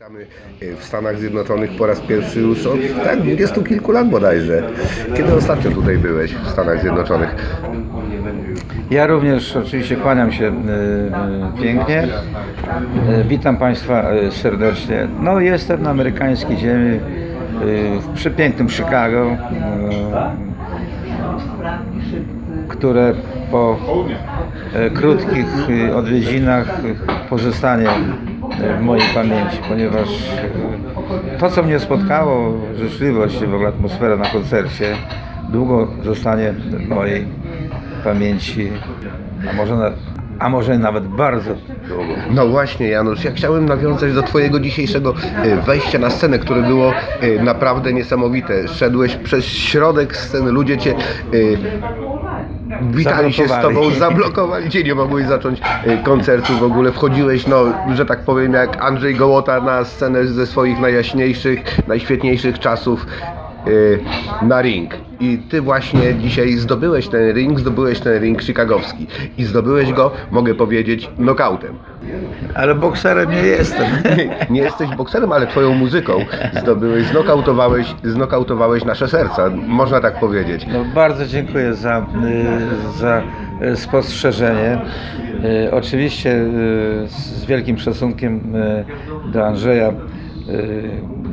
Witamy e, w Stanach Zjednoczonych po raz pierwszy już od tak, dwudziestu kilku lat bodajże. Kiedy ostatnio tutaj byłeś w Stanach Zjednoczonych? Ja również oczywiście kłaniam się y, pięknie. Y, witam Państwa y, serdecznie. No jestem na amerykańskiej ziemi y, w przepięknym Chicago, y, które po y, krótkich y, odwiedzinach pozostanie w mojej pamięci, ponieważ y, to, co mnie spotkało, życzliwość w ogóle atmosfera na koncercie, długo zostanie w mojej pamięci, a może, na, a może nawet bardzo długo. No właśnie Janusz, ja chciałem nawiązać do Twojego dzisiejszego e, wejścia na scenę, które było e, naprawdę niesamowite. Szedłeś przez środek sceny, ludzie Cię e, witali się z Tobą, Zablokowali. Cię, nie mogłeś zacząć e, koncertu w ogóle. Wchodziłeś, no, że tak powiem, jak Andrzej Gołota na scenę ze swoich najjaśniejszych, najświetniejszych czasów e, na ring. I Ty właśnie dzisiaj zdobyłeś ten ring, zdobyłeś ten ring chicagowski. I zdobyłeś go, mogę powiedzieć, nokautem. Ale bokserem nie jestem. Nie, nie jesteś bokserem, ale twoją muzyką zdobyłeś, znokautowałeś, znokautowałeś nasze serca, można tak powiedzieć. No, bardzo dziękuję za, y, za y, spostrzeżenie. Y, Oczywiście z wielkim szacunkiem do Andrzeja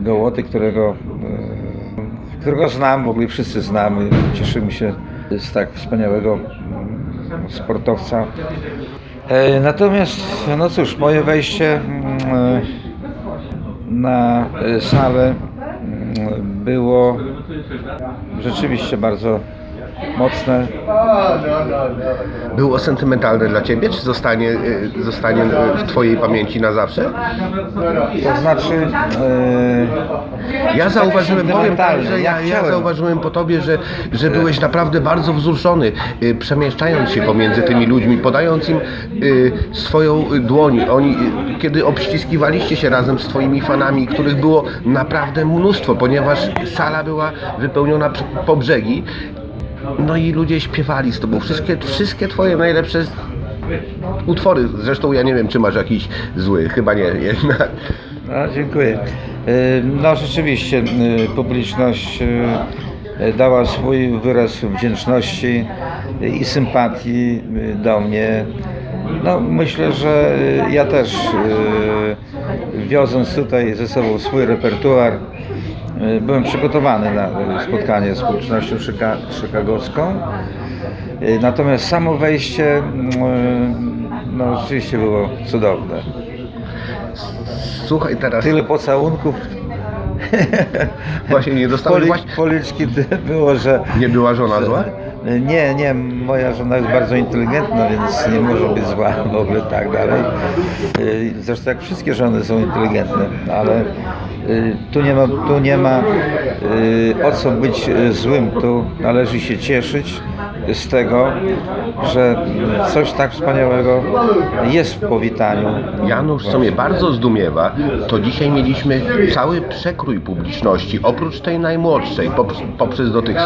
Gołoty, którego, którego znam, w ogóle wszyscy znamy. Cieszymy się z tak wspaniałego mm, sportowca. E, Natomiast, no cóż, moje wejście mm, na e, salę mm, było rzeczywiście bardzo mocne. Było sentymentalne dla ciebie, czy zostanie, y, zostanie w twojej pamięci na zawsze? To znaczy, e, Ja zauważyłem, powiem tak, że ja, ja zauważyłem po tobie, że, że byłeś naprawdę bardzo wzruszony, y, przemieszczając się pomiędzy tymi ludźmi, podając im y, swoją dłoń. Oni, kiedy obściskiwaliście się razem z twoimi fanami, których było naprawdę mnóstwo, ponieważ sala była wypełniona po brzegi, no i ludzie śpiewali z tobą wszystkie, wszystkie twoje najlepsze utwory. Zresztą ja nie wiem, czy masz jakiś zły, chyba nie jednak. No, dziękuję. No rzeczywiście e, publiczność e, dała swój wyraz wdzięczności i sympatii do mnie. No, myślę, że ja też wioząc tutaj ze sobą swój repertuar byłem przygotowany na e, spotkanie z publicznością chicagowską. E, Natomiast samo wejście mm, e, no, rzeczywiście było cudowne. Słuchaj teraz, Tyle pocałunków. właśnie nie dostałeś Poli, właśnie... policzki było, że. Nie była żona zła? Nie, nie, moja żona jest bardzo inteligentna, więc nie może być zła w ogóle tak dalej. Y, Zresztą jak wszystkie żony są inteligentne, ale y, tu nie ma, tu nie ma y, o co być złym, tu należy się cieszyć z tego, że coś tak wspaniałego jest w powitaniu. Janusz, co mnie bardzo zdumiewa, to dzisiaj mieliśmy cały przekrój publiczności, oprócz tej najmłodszej, poprzez, do tych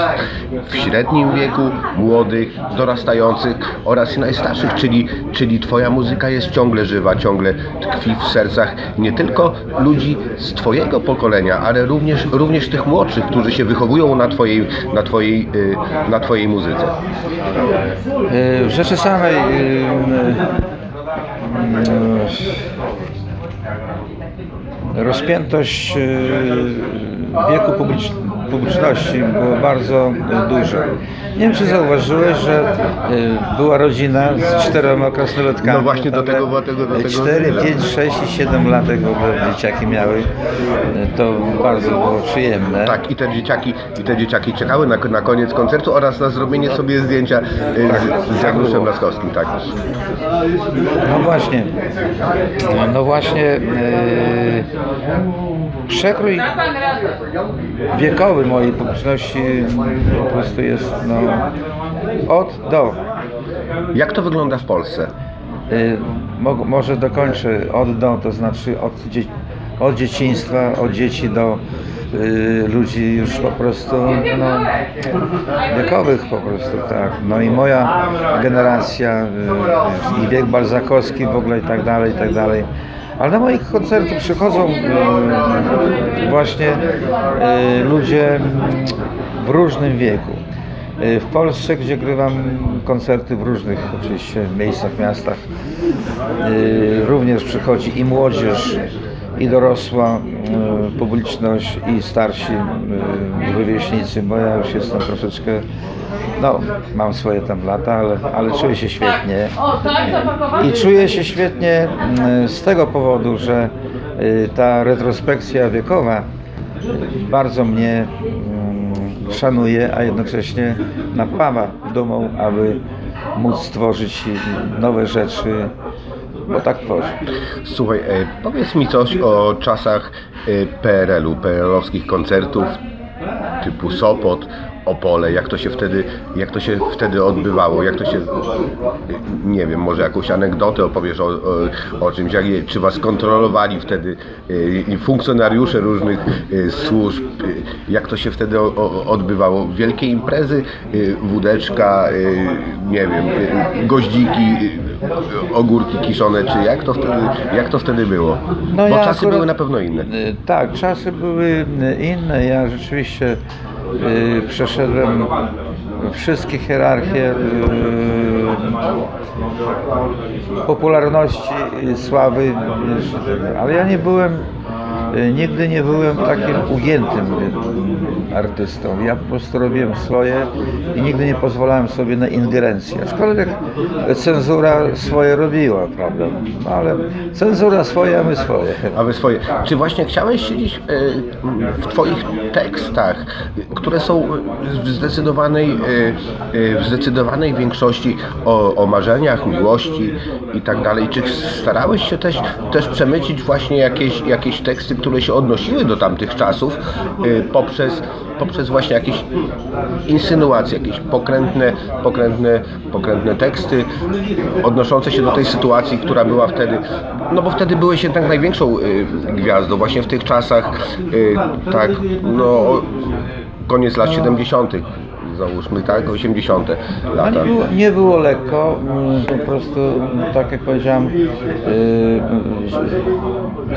w średnim wieku, młodych, dorastających oraz najstarszych, czyli, czyli Twoja muzyka jest ciągle żywa, ciągle tkwi w sercach nie tylko ludzi z Twojego pokolenia, ale również, również tych młodszych, którzy się wychowują na Twojej, na twojej, y, na twojej muzyce. E, W rzeczy samej e, e, rozpiętość wieku publicz, publiczności była bardzo duża. Nie wiem, czy zauważyłeś, że e, była rodzina z czterema krasnoludkami. No właśnie do tego- do tego- do tego 4, zmierzam. 5, 6 i 7 latek w ogóle dzieciaki miały. To bardzo było przyjemne. Tak, i te dzieciaki, i te dzieciaki czekały na, na koniec koncertu oraz na zrobienie sobie zdjęcia y, z, z Januszem Laskowskim, tak. No właśnie, no właśnie, e, przekrój wiekowy mojej publiczności po prostu jest no, od do. Jak to wygląda w Polsce? Y, mo- może dokończę od do, to znaczy od, dzie- od dzieciństwa, od dzieci do y, ludzi już po prostu no, wiekowych po prostu, tak. No i moja generacja y, i wiek balzakowski w ogóle i tak dalej, i tak dalej. Ale na moich koncerty przychodzą e, właśnie e, ludzie w różnym wieku. E, W Polsce, gdzie grywam koncerty w różnych oczywiście miejscach, miastach, również przychodzi i młodzież, i dorosła e, publiczność, i starsi e, rówieśnicy, bo ja już jestem troszeczkę, no mam swoje tam lata, ale, ale czuję się świetnie. Tak? I czuję się świetnie mm, z tego powodu, że y, ta retrospekcja wiekowa bardzo mnie mm, szanuje, a jednocześnie napawa dumą, aby móc stworzyć nowe rzeczy, bo tak tworzy. Słuchaj, e, powiedz mi coś o czasach e, PRL-u, PRL-owskich koncertów typu Sopot, Opole, jak to się wtedy, jak to się wtedy odbywało, jak to się, e, nie wiem, może jakąś anegdotę opowiesz o, o, o czymś, jak, czy was kontrolowali wtedy e, funkcjonariusze różnych e, służb, jak to się wtedy o, odbywało, wielkie imprezy, wódeczka, nie wiem, goździki, ogórki kiszone, czy jak to wtedy, jak to wtedy było? No Bo ja czasy akurat- były na pewno inne. Y, Tak, czasy były y, inne. Ja rzeczywiście y, przeszedłem wszystkie hierarchie y, popularności, y, sławy, wiesz, ale ja nie byłem, y, nigdy nie byłem takim ugiętym artystą. Ja po prostu robiłem swoje i nigdy nie pozwalałem sobie na ingerencję. Aczkolwiek cenzura swoje robiła, prawda? Ale cenzura swoje, a my swoje. A wy swoje. Czy właśnie chciałeś siedzieć e, w Twoich tekstach, które są w zdecydowanej, e, e, w zdecydowanej większości o, o marzeniach, miłości i tak dalej? Czy starałeś się też, też przemycić właśnie jakieś, jakieś teksty, które się odnosiły do tamtych czasów e, poprzez, poprzez właśnie jakieś insynuacje, jakieś pokrętne, pokrętne, pokrętne teksty odnoszące się do tej sytuacji, która była wtedy, no bo wtedy byłeś jednak największą y, gwiazdą, właśnie w tych czasach, y, tak, no koniec lat 70. załóżmy, tak, 80. No lata. nie, było, nie było lekko, mm, po prostu, mm, tak jak powiedziałem, yy,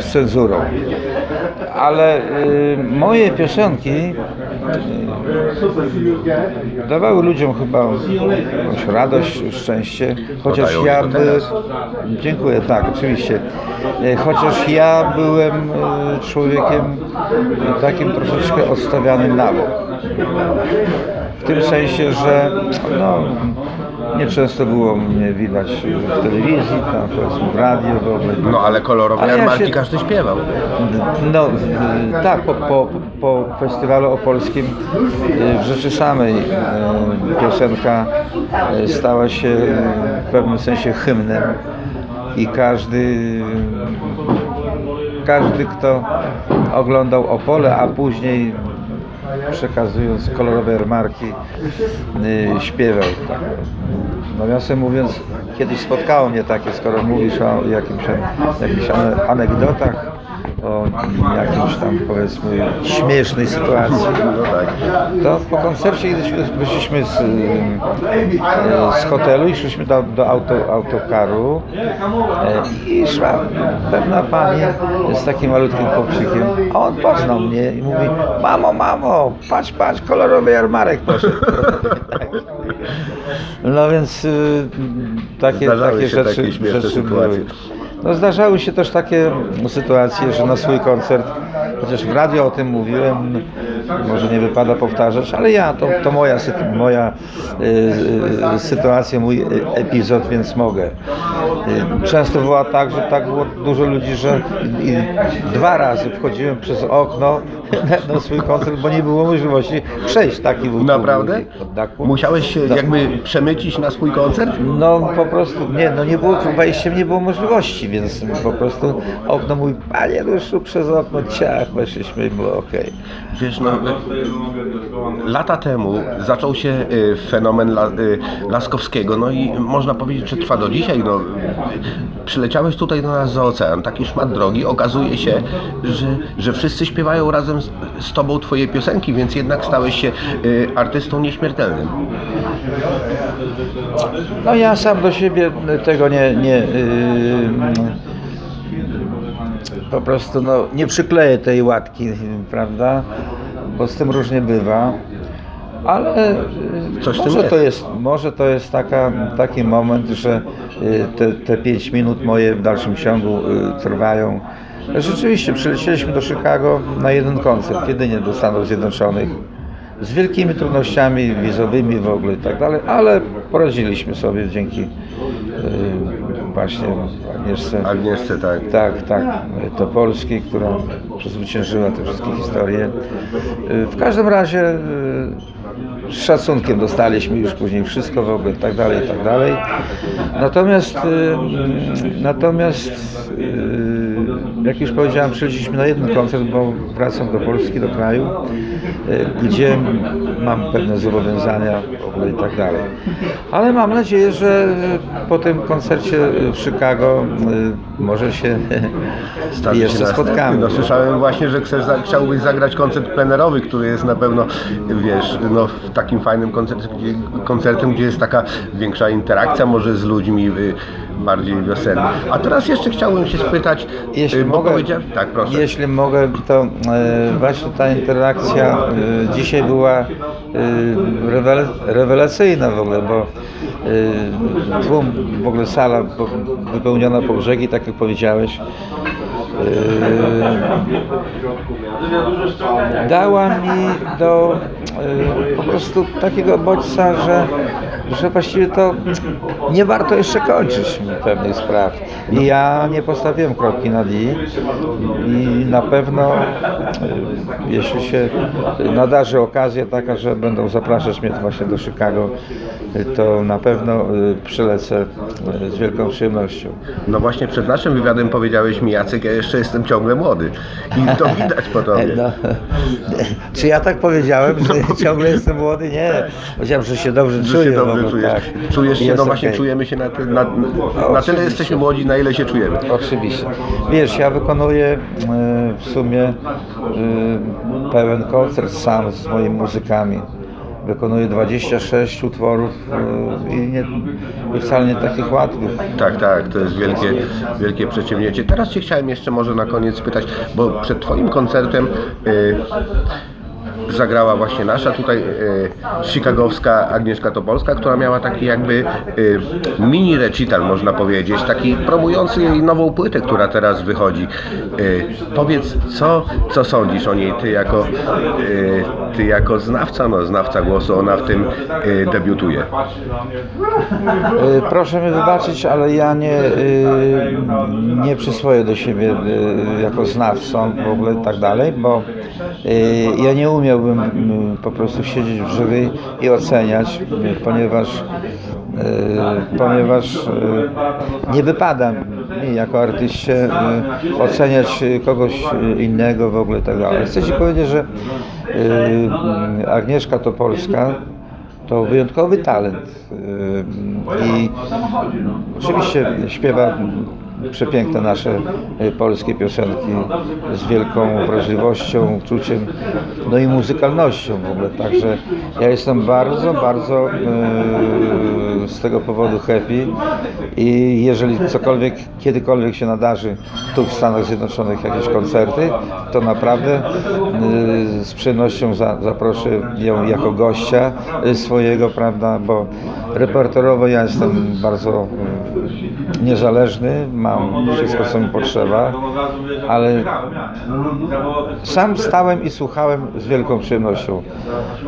z cenzurą. Ale yy, moje piosenki yy, dawały ludziom chyba jakąś radość, szczęście, chociaż ja by... Dziękuję, tak, oczywiście. Chociaż ja byłem człowiekiem takim troszeczkę odstawianym na bok. W tym sensie, że no, nieczęsto było mnie widać w telewizji, tam powiedzmy w radio w ogóle. No ale kolorowe Ale ja jarmarki się- każdy śpiewał. No tak, po, po, po festiwalu opolskim y, w rzeczy samej y, piosenka y, stała się w pewnym sensie hymnem i każdy każdy kto oglądał Opole, a później przekazując kolorowe jarmarki y, śpiewał. Tak. Nawiasem mówiąc, kiedyś spotkało mnie takie, skoro mówisz o jakichś ane- anegdotach, o jakimś tam powiedzmy śmiesznej sytuacji, to po koncercie wyszliśmy z, y, z hotelu i szliśmy do, do auto, autokaru e, i szła pewna pani z takim malutkim chłopczykiem, a on poznał mnie i mówi, mamo, mamo, patrz, patrz, kolorowy jarmarek poszedł. No więc y, takie, Zdarzały takie rzeczy, takie rzeczy sytuacje. były. No zdarzały się też takie sytuacje, że na swój koncert, chociaż w radio o tym mówiłem, może nie wypada powtarzać, ale ja, to, to moja, moja y, y, sytuacja, mój epizod, więc mogę. Y, Często było tak, że tak było dużo ludzi, że dwa razy wchodziłem przez okno na, na swój koncert, bo nie było możliwości przejść. Taki był Naprawdę? Musiałeś się No. jakby przemycić na swój koncert? No po prostu, nie, no nie było wejściem, nie było możliwości, więc po prostu okno mój, panie ruszył przez okno, ciach, weszliśmy i było okej. Wiesz, no, lata temu zaczął się y, fenomen La, y, Laskowskiego, no i można powiedzieć, że trwa do dzisiaj. No, przyleciałeś tutaj do nas za ocean, taki szmat drogi, okazuje się, że, że wszyscy śpiewają razem z, z tobą twoje piosenki, więc jednak stałeś się y, artystą nieśmiertelnym. No ja sam do siebie tego nie, nie, yy, po prostu no, nie przykleję tej łatki, prawda? Bo z tym różnie bywa. Ale Coś może jest. to jest, może to jest taka, taki moment, że y, te, te 5 minut moje w dalszym ciągu y, trwają. Rzeczywiście przylecieliśmy do Chicago na jeden koncert, jedynie do Stanów Zjednoczonych. Z wielkimi trudnościami wizowymi w ogóle i tak dalej, ale poradziliśmy sobie dzięki y, właśnie Agnieszce. Agnieszce, tak. Tak, tak, to Polski, która przezwyciężyła te wszystkie historie. Y, W każdym razie y, z szacunkiem dostaliśmy już później wszystko w ogóle tak dalej, tak dalej. Natomiast, y, natomiast jak już powiedziałem, przyszliśmy na jeden koncert, bo wracam do Polski, do kraju, y, gdzie mam pewne zobowiązania i tak dalej. Ale mam nadzieję, że po tym koncercie w Chicago y, może się się jeszcze następny. spotkamy. No, słyszałem właśnie, że chcesz, chciałbyś zagrać koncert plenerowy, który jest na pewno, wiesz, no, w takim fajnym koncercie, gdzie, koncertem, gdzie jest taka większa interakcja może z ludźmi, y, bardziej wiosenny. A teraz jeszcze chciałbym się spytać, Jeśli y, bo mogę, powiedziałem, tak proszę. jeśli mogę, to e, właśnie ta interakcja e, dzisiaj była rewel, rewelacyjna w ogóle, bo tłum, w ogóle sala wypełniona po brzegi, tak jak powiedziałeś. Dała mi do po prostu takiego bodźca, że, że właściwie to nie warto jeszcze kończyć pewnych spraw. I ja nie postawiłem kropki nad i i na pewno e, jeśli się nadarzy okazja taka, że będą zapraszać mnie właśnie do Chicago, to na pewno e, przylecę e, z wielką przyjemnością. No właśnie przed naszym wywiadem powiedziałeś mi, Jacek, ja jeszcze jestem ciągle młody. I to widać po tobie. No, czy ja tak powiedziałem, że ciągle jestem młody? Nie. Powiedziałem, że się dobrze Że czuję. się dobrze no, czujesz. tak. Czujesz się, Jest no właśnie okej. czujemy się na, ty, na, na tyle jesteśmy młodzi, na ile się czujemy. Oczywiście. Wiesz, ja wykonuję e, w sumie e, pełen koncert sam z moimi muzykami. Wykonuję 26 utworów e, i, nie, i wcale nie takich łatwych. Tak, tak, to jest wielkie, wielkie przedsięwzięcie. Teraz Cię chciałem jeszcze może na koniec spytać, bo przed Twoim koncertem y, zagrała właśnie nasza tutaj y, chicagowska Agnieszka Topolska, która miała taki jakby y, mini recital, można powiedzieć, taki promujący jej nową płytę, która teraz wychodzi. Y, powiedz, co, co sądzisz o niej, Ty jako, y, jako znawca, no znawca głosu, ona w tym y, debiutuje. E, Proszę mi wybaczyć, ale ja nie, e, nie przyswoję do siebie e, jako znawcą w ogóle i tak dalej, bo e, ja nie umiałbym m, po prostu siedzieć w jury i oceniać, m, ponieważ e, ponieważ e, nie wypada jako artyście e, oceniać e, kogoś e, innego w ogóle i tak dalej. Chcę Ci powiedzieć, że Agnieszka Topolska to wyjątkowy talent. I oczywiście śpiewa przepiękne nasze y, polskie piosenki z wielką wrażliwością, uczuciem, no i muzykalnością w ogóle. Także ja jestem bardzo, bardzo yy, z tego powodu happy i jeżeli cokolwiek, kiedykolwiek się nadarzy tu w Stanach Zjednoczonych jakieś koncerty, to naprawdę yy, z przyjemnością za, zaproszę ją jako gościa yy, swojego, prawda, bo repertuarowo ja jestem bardzo yy, niezależny, mam wszystko co mi potrzeba, ale sam stałem i słuchałem z wielką przyjemnością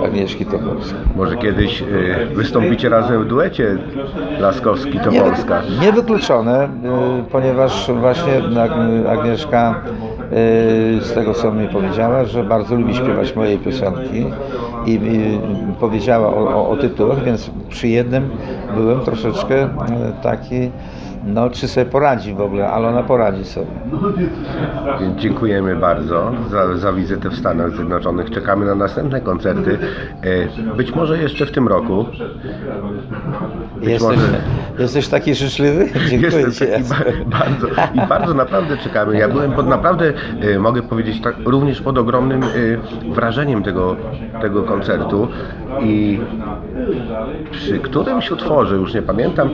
Agnieszki Topolskiej. Może kiedyś y, wystąpicie razem w duecie Laskowski to Nie, Polska. niewykluczone, y, ponieważ właśnie Ag- Agnieszka y, z tego co mi powiedziała, że bardzo lubi śpiewać moje piosenki i, i powiedziała o, o, o tytułach, więc przy jednym byłem troszeczkę taki, no czy sobie poradzi w ogóle, ale ona poradzi sobie. Więc dziękujemy bardzo za, za wizytę w Stanach Zjednoczonych. Czekamy na następne koncerty. Y, Być może jeszcze w tym roku. Być Jesteś, może- jesteś taki życzliwy? Dziękuję Jestem Ci. taki Jacek. ba- bardzo i bardzo naprawdę czekamy. Ja byłem pod naprawdę, y, mogę powiedzieć tak, również pod ogromnym y, wrażeniem tego, tego koncertu i przy którymś utworze, już nie pamiętam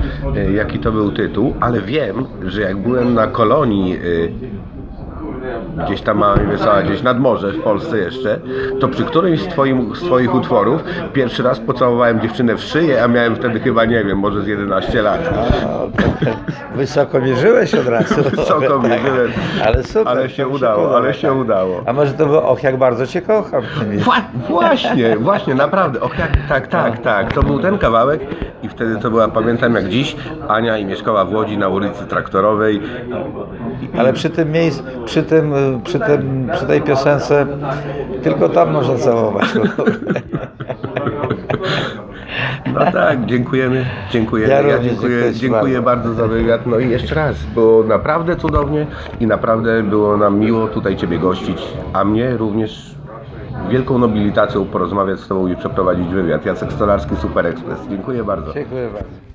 jaki to był tytuł, ale wiem, że jak byłem na kolonii y, gdzieś tam mama mi wysłała gdzieś nad morze w Polsce jeszcze, to przy którymś z, twoim, z twoich utworów pierwszy raz pocałowałem dziewczynę w szyję, a miałem wtedy chyba, nie wiem, może z 11 lat. Wysoko mierzyłeś od razu. Wysoko Tak. mierzyłem. Ale super. Ale się udało, ale się tak. udało. A może to było, och, jak bardzo Cię kocham. Wła- właśnie, właśnie, naprawdę. Och, jak, tak, tak, tak. To był ten kawałek i wtedy to była, pamiętam jak dziś, Ania i mieszkała w Łodzi na ulicy Traktorowej. Ale przy tym miejscu, przy tym, przy tym, przy tej piosence tylko tam można całować. No tak, dziękujemy, dziękujemy. Ja Ja, dziękuję, dziękuję bardzo za wywiad. No i jeszcze raz, było naprawdę cudownie i naprawdę było nam miło tutaj Ciebie gościć, a mnie również wielką nobilitacją porozmawiać z Tobą i przeprowadzić wywiad. Jacek Stolarski, Super Express. Dziękuję bardzo. Dziękuję bardzo.